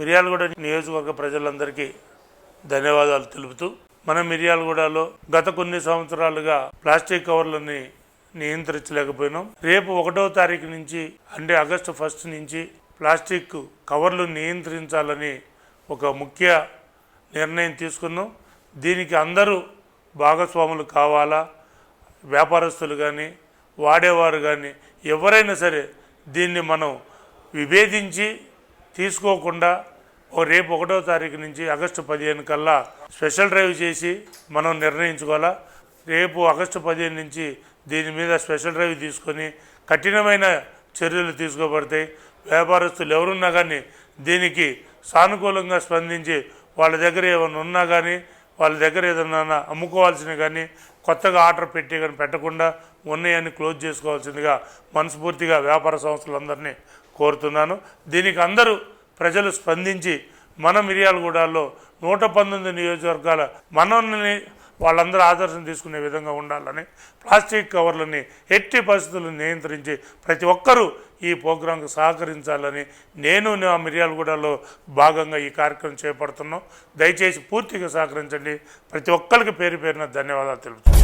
మిర్యాలగూడ నియోజకవర్గ ప్రజలందరికీ ధన్యవాదాలు తెలుపుతూ మన మిర్యాలగూడలో గత కొన్ని సంవత్సరాలుగా ప్లాస్టిక్ కవర్లని నియంత్రించలేకపోయినాం. రేపు ఒకటో తారీఖు నుంచి అంటే ఆగస్టు ఫస్ట్ నుంచి ప్లాస్టిక్ కవర్లు నియంత్రించాలని ఒక ముఖ్య నిర్ణయం తీసుకున్నాం. దీనికి అందరూ భాగస్వాములు కావాలా? వ్యాపారస్తులు కానీ వాడేవారు కానీ ఎవరైనా సరే దీన్ని మనం విభేదించి తీసుకోకుండా ఓ రేపు ఒకటో తారీఖు నుంచి ఆగస్టు పదిహేను కల్లా స్పెషల్ డ్రైవ్ చేసి మనం నిర్ణయించుకోవాలా? రేపు ఆగస్టు పదిహేను నుంచి దీని మీద స్పెషల్ డ్రైవ్ తీసుకొని కఠినమైన చర్యలు తీసుకోబడతాయి. వ్యాపారస్తులు ఎవరున్నా కానీ దీనికి సానుకూలంగా స్పందించి వాళ్ళ దగ్గర ఏమైనా ఉన్నా కానీ వాళ్ళ దగ్గర ఏదన్నా అమ్ముకోవాల్సిన కానీ కొత్తగా ఆర్డర్ పెట్టి కానీ పెట్టకుండా ఉన్నాయని క్లోజ్ చేసుకోవాల్సిందిగా మనస్ఫూర్తిగా వ్యాపార సంస్థలందరినీ కోరుతున్నాను. దీనికి అందరూ ప్రజలు స్పందించి మన మిర్యాలగూడలో నూట పంతొమ్మిది నియోజకవర్గాల మనల్ని వాళ్ళందరూ ఆదర్శం తీసుకునే విధంగా ఉండాలని ప్లాస్టిక్ కవర్లని ఎట్టి పరిస్థితులను నియంత్రించి ప్రతి ఒక్కరూ ఈ ప్రోగ్రాంకు సహకరించాలని నేను నా మిర్యాలగూడలో భాగంగా ఈ కార్యక్రమం చేపడుతున్నాం. దయచేసి పూర్తిగా సహకరించండి. ప్రతి ఒక్కరికి పేరు పేరున ధన్యవాదాలు తెలుపుతున్నాను